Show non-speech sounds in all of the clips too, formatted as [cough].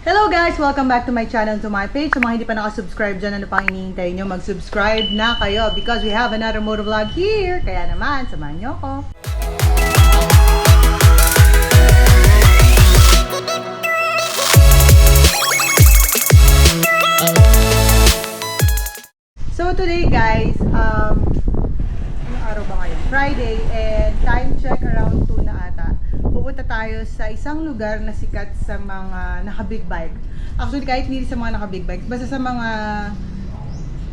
Hello guys! Welcome back to my channel, to my page. Sa mga hindi pa nakasubscribe dyan, ano pang iniintay nyo, mag-subscribe na kayo because we have another motor vlog here. Kaya naman, samahan nyo ako. So today guys, um, anong araw ba ngayon? Friday and time check around 2 na ata. Pupunta tayo sa isang lugar na sikat sa mga naka-big bike. Actually kahit hindi sa mga naka-big bike, basta sa mga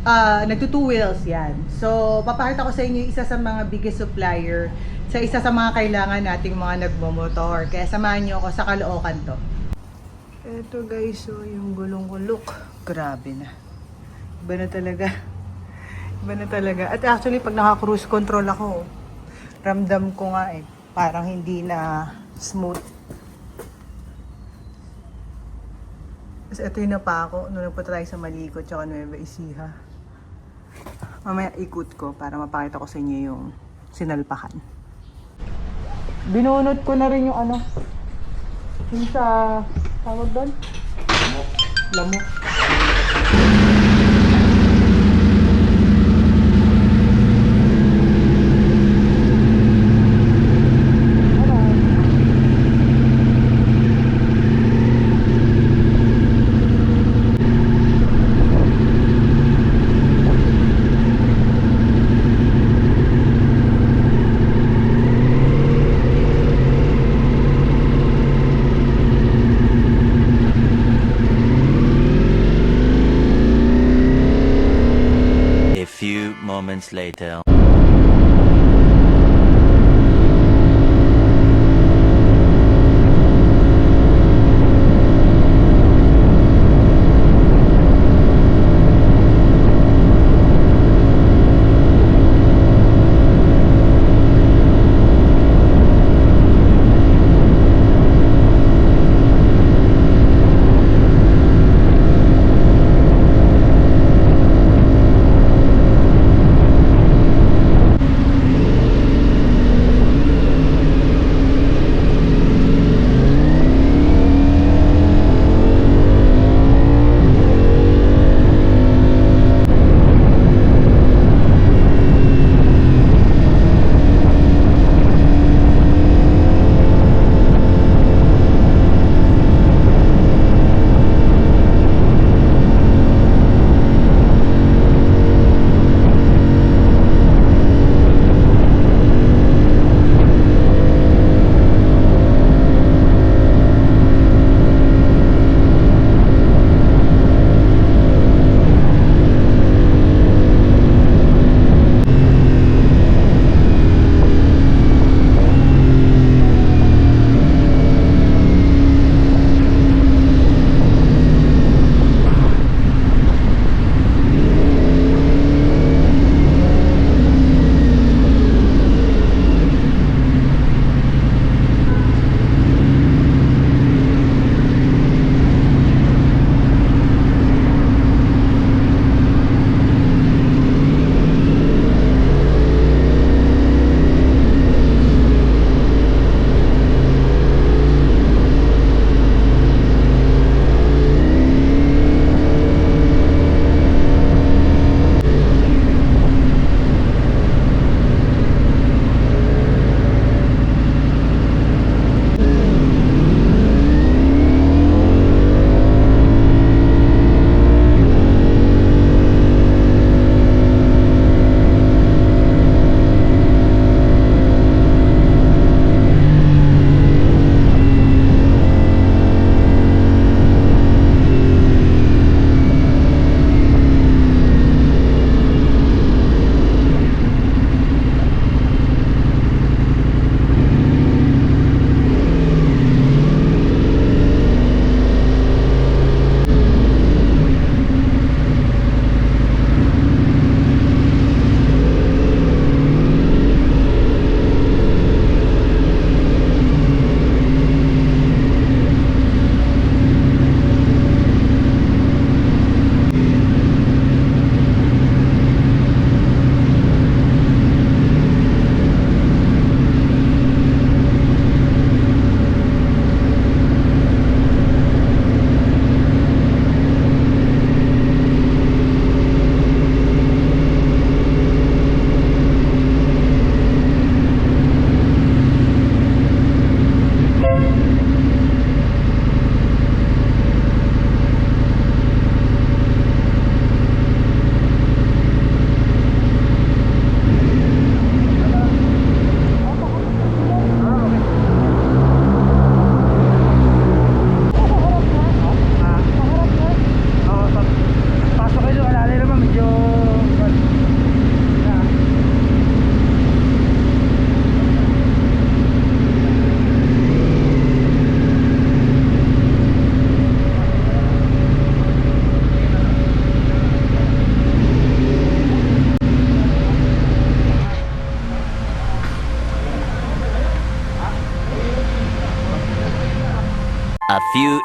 ah nagto two wheels yan. So papakita ko sa inyo isa sa mga biggest supplier sa isa sa mga kailangan nating mga nagmomotor. Kaya samahan niyo ako sa Caloocan to. Eto guys, so yung gulong ko, look, grabe na. Iba na talaga. Iba na talaga. At actually, pag naka-cruise control ako, ramdam ko nga eh, parang hindi na smooth. Tapos ito yung napako, nung nagpunta tayo sa Malikot, tsaka Nueva Ecija. Mamaya ikot ko para mapakita ko sa inyo yung sinalpakan. Binunot ko na rin yung ano, yung sa, tawag doon? Lamok. A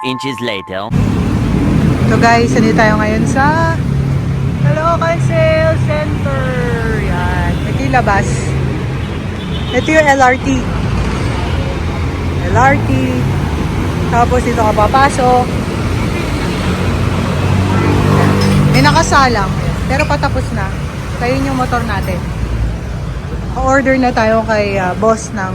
inches later. So guys, nandito tayo ngayon sa Caloocan Sales Center. Yan. Ito yung labas. Ito yung LRT. LRT. Tapos dito ka papasok. May nakasalang. Pero patapos na. Kaya yun yung motor natin. Order na tayo kay ah, boss ng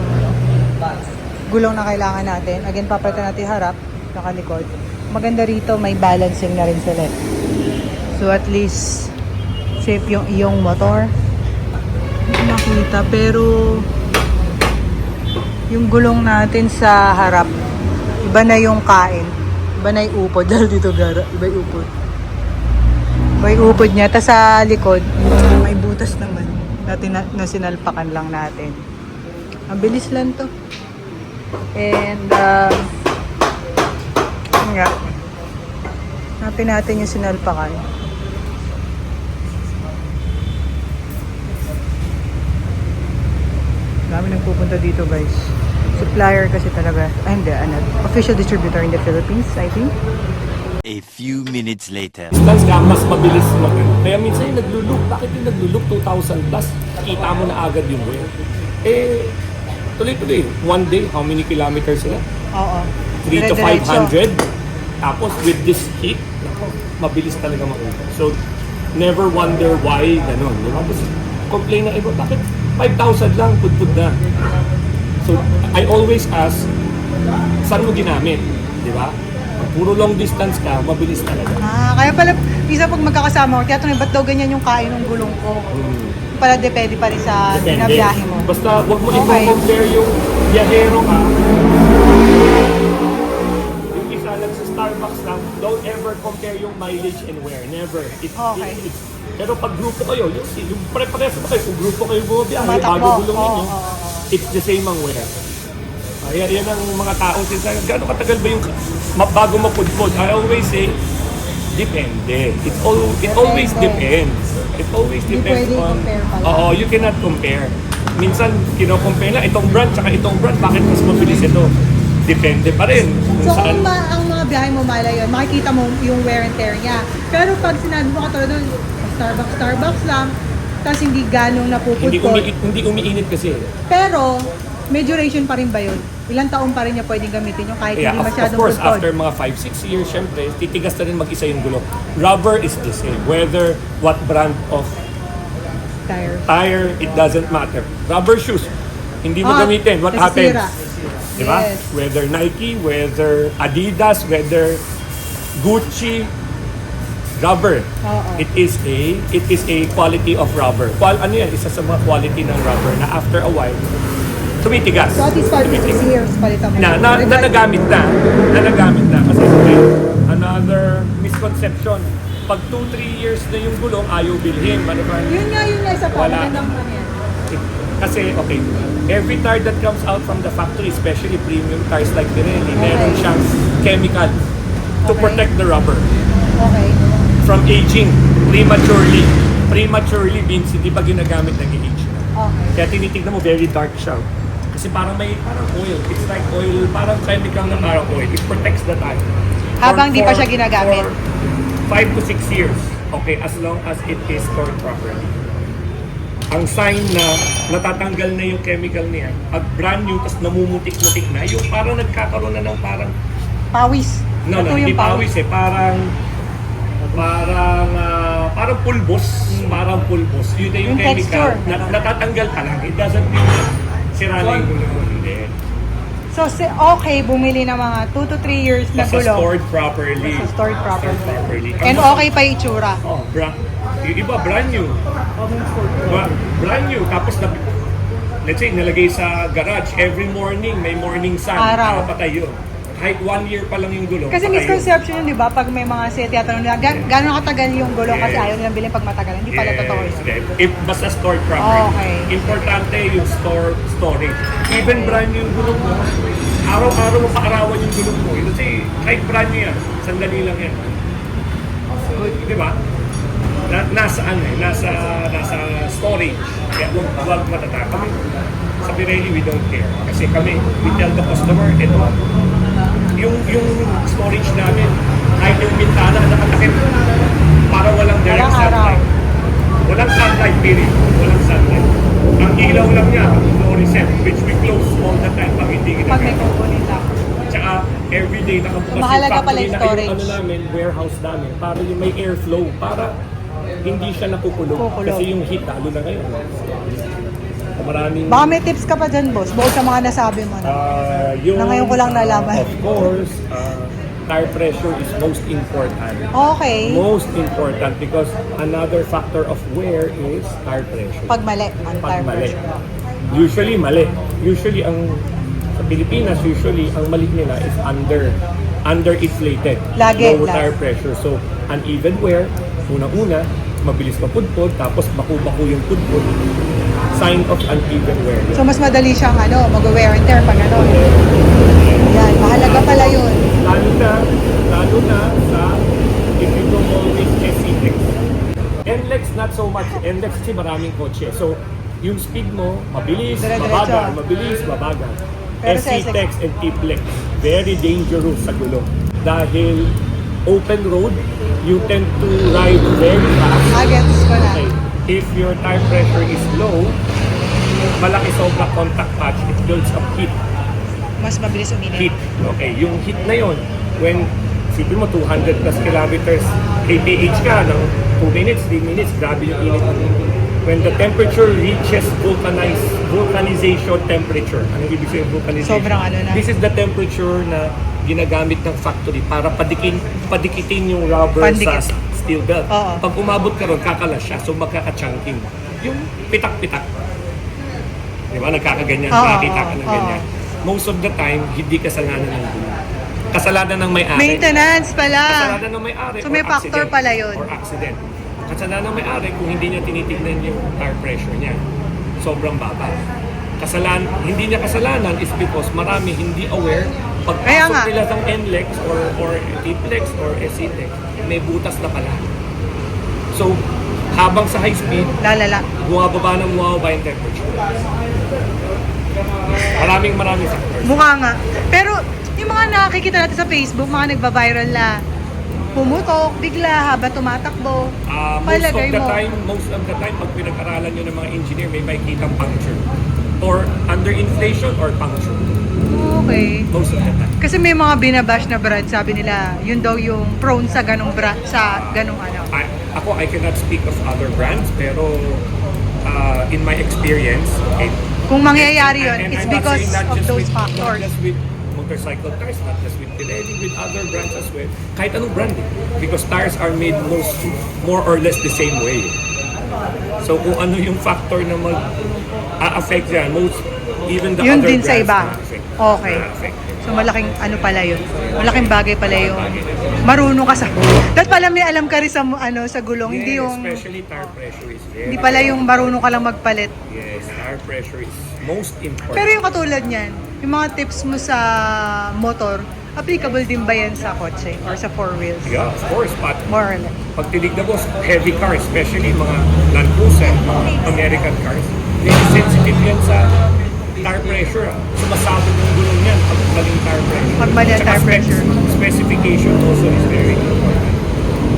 gulong na kailangan natin. Again, papalitan natin harap, nakalikod. Maganda rito, may balancing na rin sila. So at least, safe yung iyong motor. Hindi makita, pero yung gulong natin sa harap, iba na yung kain. Iba na yung upod. [laughs] Dahil dito gara, iba yung upod. Iba upod niya. Tapos sa likod, may butas naman. Natin na, na sinalpakan lang natin. Ang bilis lang to. And, um, yun nga. Hanapin natin yung sinalpakan. Dami nagpupunta dito guys. Supplier kasi talaga. Ay hindi, ano. Official distributor in the Philippines, I think. A few minutes later. distance nga mas mabilis mag Kaya minsan yung nagluluk, bakit yung nagluluk 2,000 plus? Kita mo na agad yung wear. Eh, tuloy-tuloy. One day, how many kilometers sila? Oo. 3 to Dire-diretso. 500. Tapos with this heat, nako, mabilis talaga makuha. So, never wonder why ganun. Di ba? Tapos, complain na iba, bakit 5,000 lang, pud-pud na. So, I always ask, saan mo ginamit? Di ba? Pag puro long distance ka, mabilis talaga. Ah, kaya pala, isa pag magkakasama ko, kaya tanong, ba't daw ganyan yung kain ng gulong ko? Mm. Pala depende pa rin sa binabiyahe mo. Basta wag mo Okay. i-compare yung biyahero ka. Don't ever compare yung mileage and wear. Never. It, Okay. it- it's- pero pag grupo kayo, yung, yung pare-pares ba kayo, kung grupo kayo bumabiyahe, Tumatakbo. bago gulong Oo, ninyo, oo, oo. it's the same ang wear. Kaya yan ang mga tao sinasabi, gaano katagal ba yung ma- bago mapudpod? I always say, depende. It, all, it always Depende. depends. It always Hindi depends on... i-compare pala. Oo, you cannot compare. Minsan, kino-compare na, itong brand tsaka itong brand, bakit mas mabilis ito? Depende pa rin. Kung So, saan, kung ma- ang mga biyahe mo mala yun, makikita mo yung wear and tear niya. Pero pag sinabi mo katulad doon, Starbucks, Starbucks lang, tapos hindi ganong hindi, napupudpod. umi, hindi umiinit kasi. Pero, may duration pa rin ba yun? Ilang taon pa rin niya pwedeng gamitin yung kahit Yeah, hindi of, of masyadong course, after mga 5-6 years, syempre, titigas na rin mag-isa yung gulong. Rubber is the same. Whether what brand of Tire. tire, it doesn't matter. Rubber shoes, hindi mo Ah, gamitin. What happens? nasisira. Di ba? Yes. Whether Nike, whether Adidas, whether Gucci, rubber. Oo. It is a it is a quality of rubber. Qual ano yan? Isa sa mga quality ng rubber na after a while tumitigas. So, at least 5 to 6 Tumitigas. years palitan mo. Na, na, na nagamit na. Na nagamit na. Kasi okay, another misconception. Pag 2-3 years na yung gulong, ayaw bilhin. Ano ba? Yun nga, yun nga, isa pa. Wala. Magandang ano yan. Kasi, okay, every tire that comes out from the factory, especially premium tires like Pirelli, meron Okay. siyang chemical to Okay. protect the rubber Okay. from aging prematurely. Prematurely means hindi pa ginagamit nag-age na. Okay. Kaya tinitignan mo, very dark siya. Kasi parang may parang oil. It's like oil, parang chemical na parang oil. It protects the tire. Habang di pa siya ginagamit. for Five to six years. Okay, as long as it is stored properly. Ang sign na natatanggal na yung chemical niya, pag brand new, tapos namumutik-mutik na, yung parang nagkakaroon na ng parang, Pawis. no, no, hindi pawis eh, parang, parang, ah, parang pulbos, parang pulbos. Yun na yung, Yung chemical. texture. Na, natatanggal ka lang. It doesn't mean sira na yung gulong. So, okay, bumili ng mga 2 to 3 years na Basta gulong. stored properly. Basta stored properly. And okay pa yung itsura. Oh, bra yung iba, brand new. Bra- brand new. Tapos, na, let's say, nalagay sa garage, every morning, may morning sun. Araw. Nakapatay yun. Kahit one year pa lang yung gulong. Kasi patay misconception yun, di ba? Pag may mga siya tiyatanong nila, "Ga- gano'n katagal yung gulong kasi Yes. ayaw nilang bilhin pag matagal. Hindi pala totoo yun. yes. If basta stored properly. Okay. Importante yung store storage. Even brand new yung gulong mo, araw-araw mo paarawan yung gulong mo. Kasi kahit brand new yan, sandali lang yan. So, di ba? Na, nasa ano eh, nasa, nasa storage. Kaya huwag, huwag matata. Kami, sa Pirelli, we don't care. Kasi kami, we tell the customer, ito, yung yung storage namin, kahit yung bintana nakatakip para walang direct sunlight. Walang sunlight, period. Walang sunlight. Ang ilaw lang niya, fluorescent, which we close all the time pag hindi kita Pag may kukunin lang. Tsaka everyday nakabukas Mahalaga pala yung na- storage. ano namin, warehouse namin, para yung may airflow, para hindi siya nakukulong. Kukulong. Kasi yung heat, lalo na ngayon. Maraming... Baka may tips ka pa dyan, boss, bukod sa mga nasabi mo na. Ah, yung, Na ngayon ko lang ah, nalaman. of course, ah, tire pressure is most important. Okay. Most important because another factor of wear is tire pressure. Pag mali, ang Pag tire mali. pressure. Usually mali. Usually ang sa Pilipinas usually ang mali nila is under underinflated. Lagi, Low lagi. tire pressure. So uneven wear, una-una, mabilis mapudpod, tapos baku-baku yung pudpod. Sign of uneven wear. So, mas madali siyang ano, mag-wear and tear pag ano. Yan, mahalaga pala yun. Lalo na, lalo na sa if you go always SCX. NLEX not so much. NLEX kasi maraming kotse. So, yung speed mo, mabilis, mabagal, mabilis, mabagal. SCTEX and T-Flex, very dangerous sa gulo. Dahil open road, you tend to ride very fast. Ah, gets ko na. Okay. If your tire pressure is low, malaki sobra contact patch, it builds up heat Mas mabilis uminit. heat. Okay, yung heat na yon when sipin mo 200 plus kilometers kph ka ng 2 minutes, 3 minutes, grabe yung init. When the temperature reaches vulcanize, vulcanization temperature. Ano ibig sabihin vulcanization? Sobrang ano na. This is the temperature na ginagamit ng factory para padikin, padikitin yung rubber Pandikit. sa steel belt. Oo. Pag umabot ka ron, kakalas siya. So magkaka-chunking. Yung pitak-pitak. Di ba? Nagkakaganyan. Oo, Nakakita ka ng oo, ganyan. Most of the time, hindi kasalanan ng gulo. Kasalanan ng may-ari. Maintenance pala. Kasalanan ng may-ari. So, or may factor accident. pala yun. Or accident. Kasalanan ng may-ari kung hindi niya tinitignan yung tire pressure niya. Sobrang baba. Kasalan, hindi niya kasalanan is because marami hindi aware Kaya nga. pagpasok nila ng NLEX or, or T-Flex or SCTEX, may butas na pala. So, habang sa high speed, Lalala. bumababa ng bumababa yung temperature. Maraming maraming factors. Mukha nga. Pero, yung mga nakikita natin sa Facebook, mga nagba-viral na pumutok, bigla, haba tumatakbo. Ah, most of Palagay the mo. time, most of the time, pag pinag-aralan nyo ng mga engineer, may makikitang puncture. Or under inflation or puncture. Okay. Most of the time. Kasi may mga binabash na brand, sabi nila, yun daw yung prone sa ganong brand, sa ganong ano. I, ako, I cannot speak of other brands, pero uh, in my experience, okay, Kung mangyayari yun, And- and it's I'm not because not of those with, Not factors. just with motorcycle tires, not just with Pirelli, with other brands as well. Kahit anong brand eh. Because tires are made most, more or less the same way. So kung ano yung factor na mag a-affect yan, most, even the Yun other din sa brands iba. Okay. So malaking ano pala yun. Malaking bagay pala yung marunong ka sa... [laughs] Dahil pala may alam ka rin sa ano sa gulong, hindi Yes, yung especially tire pressure is very hindi pala yung marunong ka lang magpalit. Yes, tire pressure is most important. Pero yung katulad niyan, yung mga tips mo sa motor, applicable din ba yan sa kotse or sa four wheels? Yeah, of course, but More or less. pag tinignan mo, heavy cars, especially mga Land Cruiser, mga American cars, very sensitive yan sa tire pressure. ah. Sumasabog yung gulong yan pag maling tire pressure. Pag mali ang Tsaka tire pressure. Specification also is very important.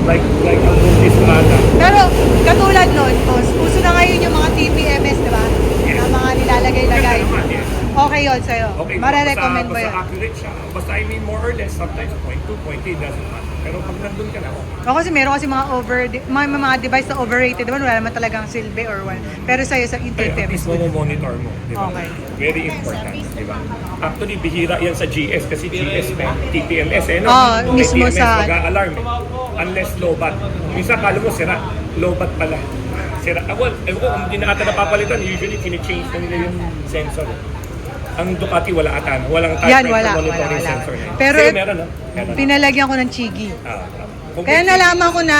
Like, like ang Bundis Strada. Pero katulad nun, boss, uso na ngayon yung mga TPMS, di ba? Yes. Na mga nilalagay-lagay. Ganda naman, yes. Okay yun sa'yo. Okay, Mare-recommend basta, mo yun. Basta accurate siya. Basta I mean more or less, sometimes 0.2, 0.3 doesn't matter. Pero pag nandun ka na, okay. O kasi meron kasi mga over, mga, mga device na overrated, ba? Wala naman talagang silbi or one. Pero sa'yo sa Kaya at least mo monitor mo. Di ba? Okay. Very important. Di ba? Actually, bihira yan sa GS kasi GS may TPMS eh. No? Oo, May mismo TPMS, sa- mag-alarm eh. Unless low-bat. Minsan kala mo sira. Low-bat pala. Sira. Ah, well, ewan ko kung hindi na ata napapalitan, usually kine-change na nila yung sensor. eh. Ang Ducati wala ata. no? Walang tire Yan, wala. Wala, monitoring wala. sensor na yun. Pero Sa'yo meron, no? Meron. pinalagyan ko ng chigi. Ah, ah. Kung Kaya may- nalaman ko na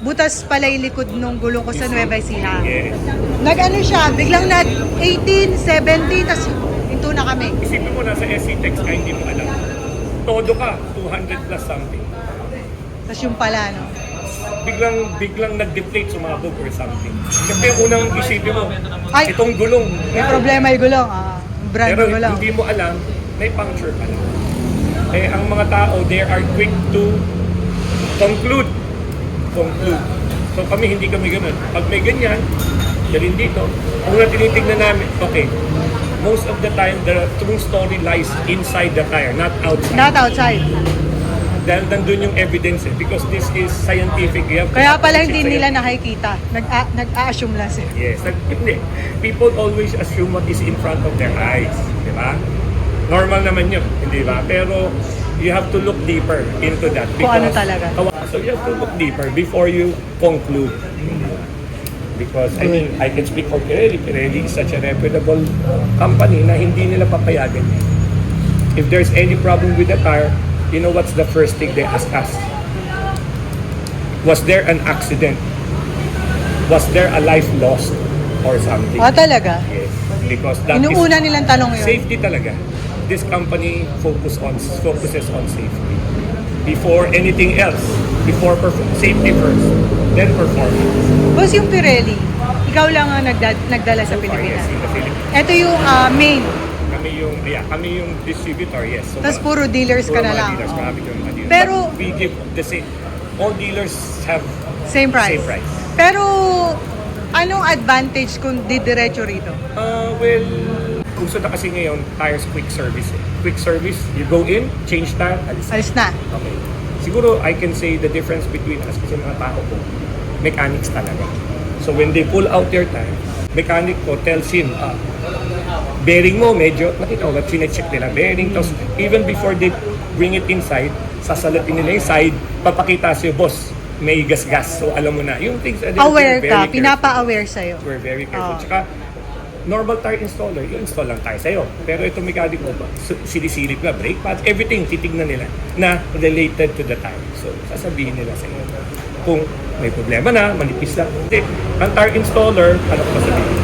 butas pala yung likod nung gulong ko sa Nueva Ecija. Yes. Nag-ano siya, biglang nag 18, 70, tas hinto na kami. Isipin mo nasa SC Text ka, hindi mo alam. Todo ka, 200 plus something. Tas yung pala, no? biglang biglang nag-deflate sumabog or something. Siyempre unang isipin mo, Ay! itong gulong. May problema yung gulong. Ah, brand Pero gulong. hindi mo alam, may puncture pala. Eh, ang mga tao, they are quick to conclude. Conclude. So kami, hindi kami ganun. Pag may ganyan, dalhin dito, una tinitignan namin, okay, most of the time, the true story lies inside the tire, not outside. Not outside. Dahil nandun yung evidence eh, because this is scientific. You have Kaya pala hindi nila nakikita. Nag-a- Nag-a-assume lang sila. Yes. Nag- Hindi. People always assume what is in front of their eyes. Di ba? Normal naman yun. Hindi ba? Pero you have to look deeper into that. Kung ano talaga. So you have to look deeper before you conclude. Because I mean, I can speak for Pirelli. Pirelli is such a reputable company na hindi nila papayagan. If there's any problem with the tire, you know what's the first thing they ask us? Was there an accident? Was there a life lost or something? Ah, talaga? Yes, because that is Inuuna nilang tanong yun. safety talaga. This company focus on focuses on safety before anything else. Before safety first, then performance. Boss, yung Pirelli, ikaw lang ang nagda- nagdala sa yes, Pilipinas. in the Philippines. Ito yung ah, main. Kami yung, yeah, kami yung distributor, yes. So, Tapos puro dealers puro ka na mga lang. Dealers, marami kami mga dealers. Pero- But we give the same. All dealers have Same price. Same price. Pero, anong advantage kung didiretso rito? Uh, well, gusto na kasi ngayon, tires quick service. Eh. Quick service, you go in, change tire, alis Alis na. Okay. Siguro I can say the difference between us kasi mga tao ko, mechanics talaga. So when they pull out your tire, mechanic ko tells him, ah, bearing mo medyo, nakita ko, chinecheck nila bearing. Tapos even before they bring it inside, sasalatin nila yung side, papakita sa'yo, boss, may gas-gas. So alam mo na. Yung things, they're Aware very ka, pinapa-aware sa'yo. We're very careful. Oo. Tsaka, normal tire installer, yung install lang tayo sa'yo. Pero itong mechanic mo, silisilip ka, brake pads, everything, titignan nila na related to the tire. So, sasabihin nila sa'yo. Kung may problema na, manipis lang. Hindi. Ang tire installer, ano ko sabihin?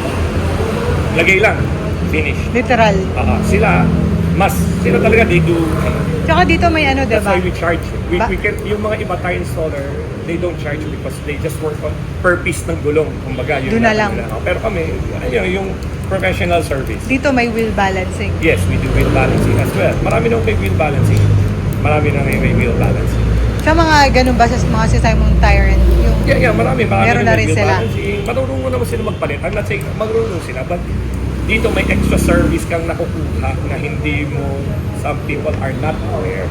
Lagay lang. Finish. Literal. Ah, sila, mas, sila talaga, they do, ano, Tsaka dito may ano, That's diba? why we charge. We, Ba- we can, yung mga iba tire installer, they don't charge you because they just work on per piece ng gulong. Kumbaga, yun Doon na lang. nila. Pero kami, ayun, yung professional service. Dito may wheel balancing. Yes, we do wheel balancing as well. Marami nang may wheel balancing. Marami nang may wheel balancing. Sa mga ganun ba sa mga si Simon Tire and yung Yeah, yeah, marami. Marami Meron na rin sila. balancing. Marunong mo naman sila magpalit. I'm not saying marunong sila, but dito may extra service kang nakukuha na hindi mo, some people are not aware.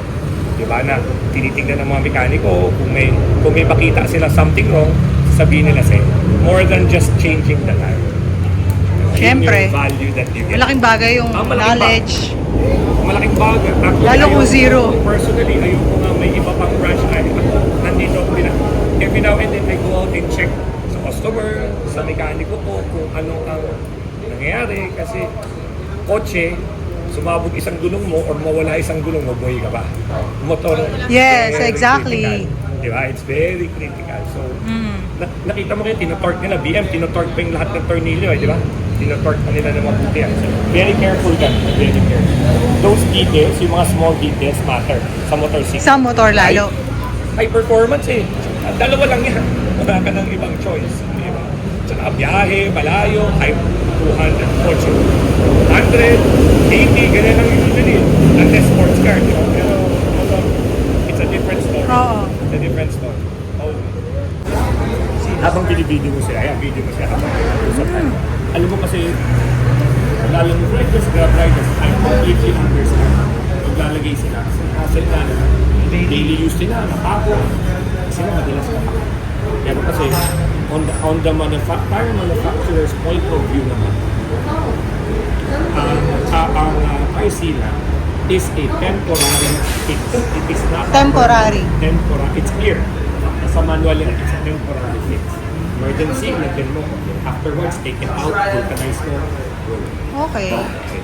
Di ba na tinitingnan ng mga mekaniko kung may kung may makita sila something wrong, sabihin nila sa'yo. More than just changing the tire. Siyempre. yung value that you get. malaking bagay yung Ah, malaking knowledge. malaking bagay. Actually, Lalo kung zero. Personally, ayoko nga may iba pang branch ay ako. Nandito ako pina. Every now and then, I go out and check sa customer, sa mekaniko ko, kung ano ang nangyayari. Kasi kotse, sumabog isang gulong mo or mawala isang gulong mo, boy ka ba? Motor. Yes, very exactly. critical. Di ba? It's very critical. So, Mm. na, nakita mo kayo, tinotorque nila. BM, tinotorque pa yung lahat ng tornilyo, eh, di ba? Tinotorque pa nila ng mabuti. yan. So, very careful ka. Very careful. Those details, yung mga small details matter sa motorcycle. Sa motor lalo. High, high performance eh. Dalawa lang yan. [laughs] Wala ka ng ibang choice. Di ba? Tsaka biyahe, malayo, high 200, 100, 80, ganyan lang usually. Unless sports car, di ba? Pero, motor, it's a different story. Oo. It's a different story. Always. Habang binibideo mo sila, ayan, video mo sila habang usap tayo. Alam mo kasi, lalo mo riders, grab riders, I completely understand. Maglalagay sila sa hassle na, daily use nila, napako. Kasi madalas ka Pero kasi, on the, on the manufa- tire manufacturer's point of view naman, ang uh, ang uh, sealant is a temporary fix. It is not Temporary. temporary. It's clear. Sa manual yan, it's a temporary fix. Emergency, lagyan mo. Afterwards, take it out, vulcanize mo. Okay. Okay.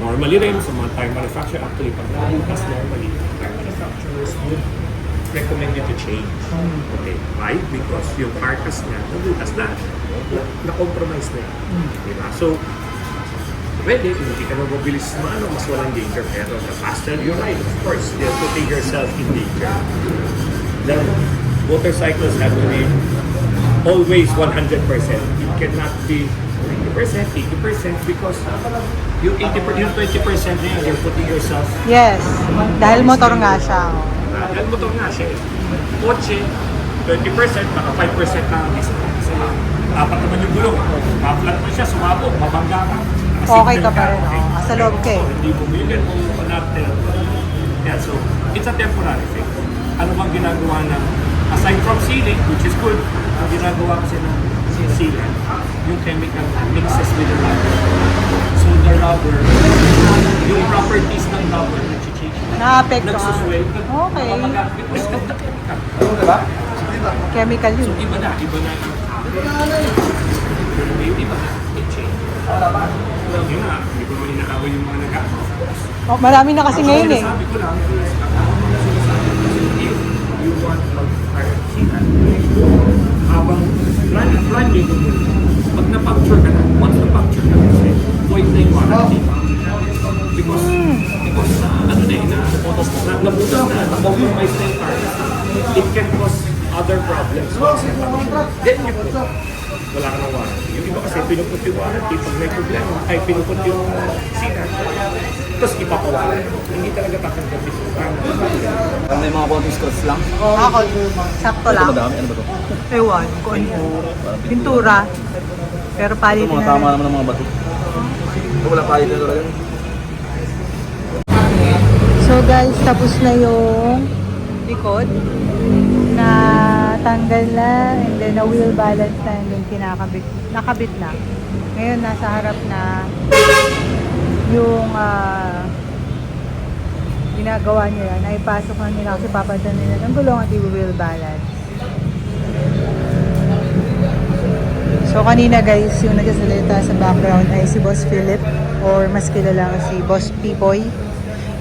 Normally rin, sa mga tire manufacturer, actually, pag nabutas normally, tire manufacturers would recommend you to change. Okay. Why? Because yung carcass niya, nabutas na. Na- Na-compromise na yun. Diba? So, pwede, kung hindi ka mabilis maano, mas walang danger. Pero the faster you ride, of course, you're putting yourself in danger. The motorcycles have to be always 100%. You cannot be 20%, 80% because yung 80%, yung 20% na yun, you're putting yourself Yes. Dahil motor nga siya. Uh, dahil motor nga siya. eh. Kotse, 20%, baka 5% na. Kasi dapat naman yung gulong. Ma-flat mo siya, sumabog, mabangga ka. Okay ka pa rin. Oh. Sa loob ka eh. Hindi bumili mo panarte. Yeah, so it's a temporary thing. Ano bang ginagawa ng, aside from sealing, which is good, ang ginagawa kasi ng sealant, yung chemical mixes with the rubber. So the rubber, yung properties ng rubber, Na-apekto. Nagsuswell. Okay. Of the chemical. Chemical So yun. iba na, iba na iba na, it change. Yun na, hindi ko naman inaaway yung mga nag Oh, marami na kasi ngayon eh. Sabi ko lang, you want mag-architan, habang run, run yung pag na-puncture ka na, once na-puncture ka na void na yung warranty. Because, because, ano na na, na, nabutas na, na-compromise na yung part, it can cause other problems. Then you put, wala ka ng warranty. Yung iba kasi pinuput yung warranty pag may problema, ay pinuput yung sinan. Tapos ipapawala. Hindi talaga tatanggapin. Parang may mga konting scratch lang. Ako, sakto Ito lang. madami. Ano ba to? Ewan, kung ano. Pintura. Pero Ito palitin mga na tama naman ng mga bato. Ito wala palit na talaga. Guys, tapos na yung likod na tanggal na and then na wheel balance na and kinakabit, nakabit na. Ngayon nasa harap na yung ah, ginagawa nila na ipasok na nila kasi papalitan nila ng gulong at i-wheel balance. So kanina guys, yung nagsasalita sa background ay si Boss Philip or mas kilala si Boss Pipoy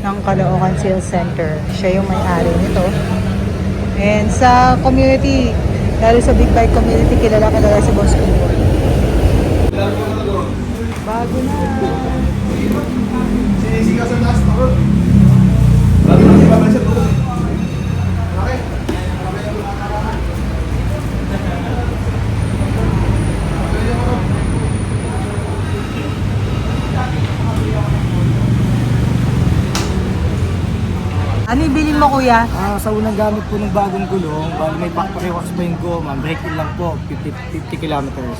ng Caloocan Sales Center. Siya yung may-ari nito. And sa community, lalo sa big bike community, kilala kilala si Boss Pipoy. Bago na. Ano ibili mo kuya? Ah, sa unang gamit po ng bagong gulong, bali may factory wax pa yung goma, break-in lang po, 50, 50 kilometers.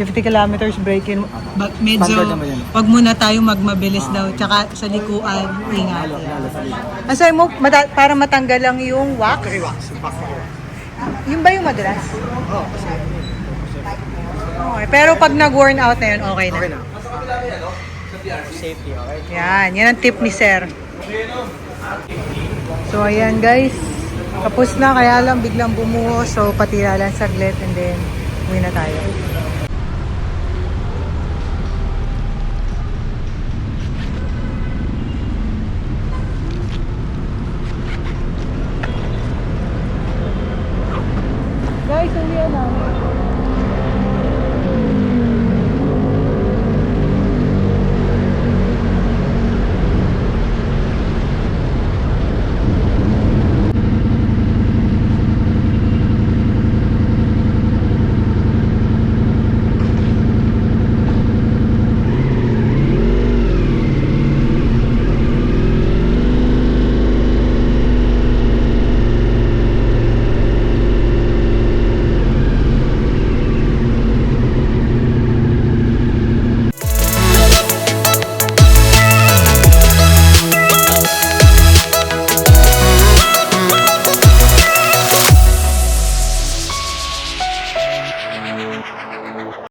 50 kilometers break-in. Ba- medyo, Standard naman yan. wag muna tayo magmabilis daw. Tsaka sa likuan, ingat. Lalo, lalo sa likod. Ang sabi mo, mata- para matanggal lang yung wax? Factory wax, yung factory wax. Yung ba yung madalas? Oh, kasi Okay. Pero pag nag-worn out na yun, okay na. okay na. Safety, okay? Yan, yan ang tip ni Sir. So ayan guys, tapos na kaya lang biglang bumuho so patira lang saglit and then uwi na tayo.